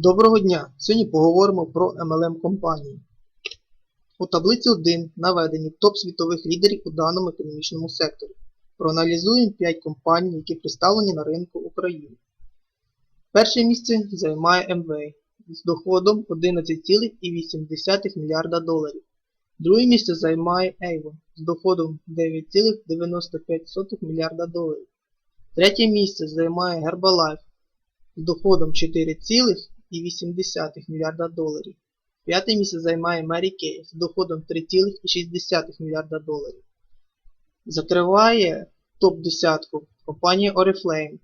Доброго дня! Сьогодні поговоримо про MLM компанії. У таблиці 1 наведені топ світових лідерів у даному економічному секторі. Проаналізуємо 5 компаній, які представлені на ринку України. Перше місце займає MWay з доходом 11,8 мільярда доларів. Друге місце займає Avon з доходом 9,95 мільярда доларів. Третє місце займає Herbalife з доходом 4,8 мільярда доларів. П'яте місце займає Mary Kay з доходом 3,6 мільярда доларів. Закриває топ-10 компанія Oriflame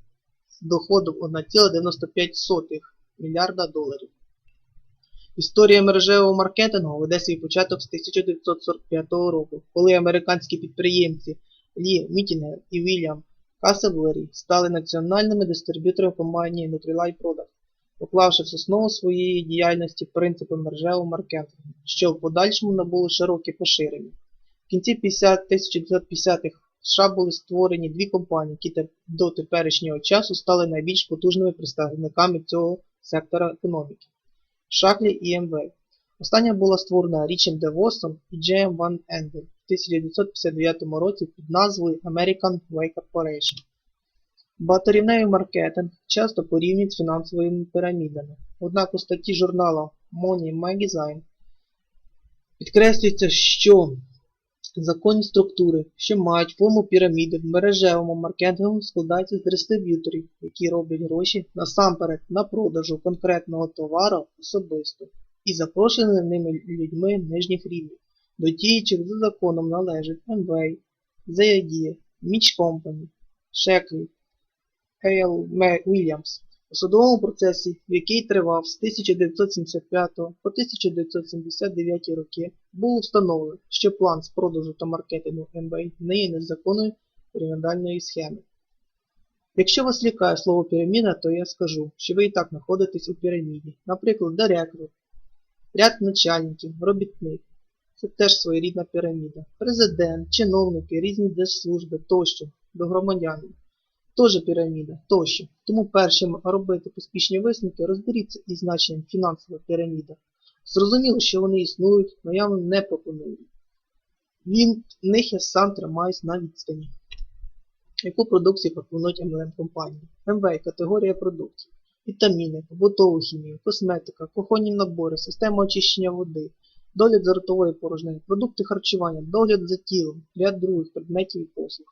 з доходом 1,95 мільярда доларів. Історія мережевого маркетингу веде свій початок з 1945 року, коли американські підприємці Лі Мітінгер і Вільям Касеблері стали національними дистриб'юторами компанії Nutrilite Product, поклавши в основу своєї діяльності принципи мережевого маркетингу, що в подальшому набуло широке поширення. В кінці 1950-х в США були створені дві компанії, які до теперішнього часу стали найбільш потужними представниками цього сектора економіки Шаклі і МВ. Остання була створена Річем Девосом і Джеєм Ван Ендель в 1959 році під назвою American Way Corporation. Багаторівневий маркетинг часто порівнюють з фінансовими пірамідами, однак у статті журналу Money Magazine підкреслюється, що законні структури, що мають форму піраміди в мережевому маркетингу складаються з дистриб'юторів, які роблять гроші насамперед на продажу конкретного товару особисто і запрошеними ними людьми нижніх рівнів. До діючих за законом належать Amway, ZAD, Mitch Company, Shackley, Ейл Williams. У судовому процесі, який тривав з 1975 по 1979 роки, було встановлено, що план з продажу та маркетингу MBA не є незаконною пірамідальної схеми. Якщо вас лякає слово піраміда, то я скажу, що ви і так знаходитесь у піраміді. Наприклад, директор, ряд начальників, робітник. Це теж своєрідна піраміда. Президент, чиновники, різні держслужби тощо, до громадян. Теж піраміда, тощо. Тому першим робити поспішні висновки розберіться із значенням фінансова піраміда. Зрозуміло, що вони існують, але я вам не пропоную. Він них я сам тримаюсь на відстані. Яку продукцію пропонують MLM компанії? МВ категорія продуктів. Вітаміни, побутову хімію, косметика, кухонні набори, система очищення води, догляд за ротовою порожнею, продукти харчування, догляд за тілом, ряд других предметів і послуг.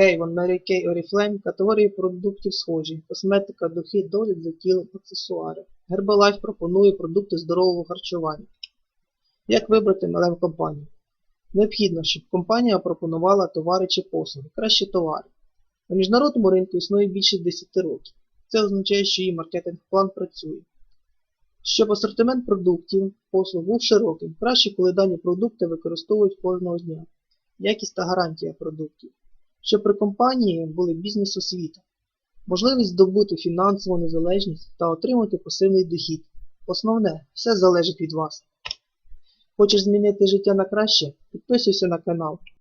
Avon, Mary Kay, Oriflame – категорії продуктів схожі, косметика, духи, догляд за тілом, аксесуари. Herbalife пропонує продукти здорового харчування. Як вибрати MLM компанію? Необхідно, щоб компанія пропонувала товари чи послуги, краще товари. На міжнародному ринку існує більше 10 років. Це означає, що її маркетинг-план працює. Щоб асортимент продуктів, послуг був широким, краще, коли дані продукти використовують кожного дня. Якість та гарантія продуктів. Щоб при компанії були бізнес-освіта, можливість здобути фінансову незалежність та отримати пасивний дохід. Основне, все залежить від вас. Хочеш змінити життя на краще? Підписуйся на канал.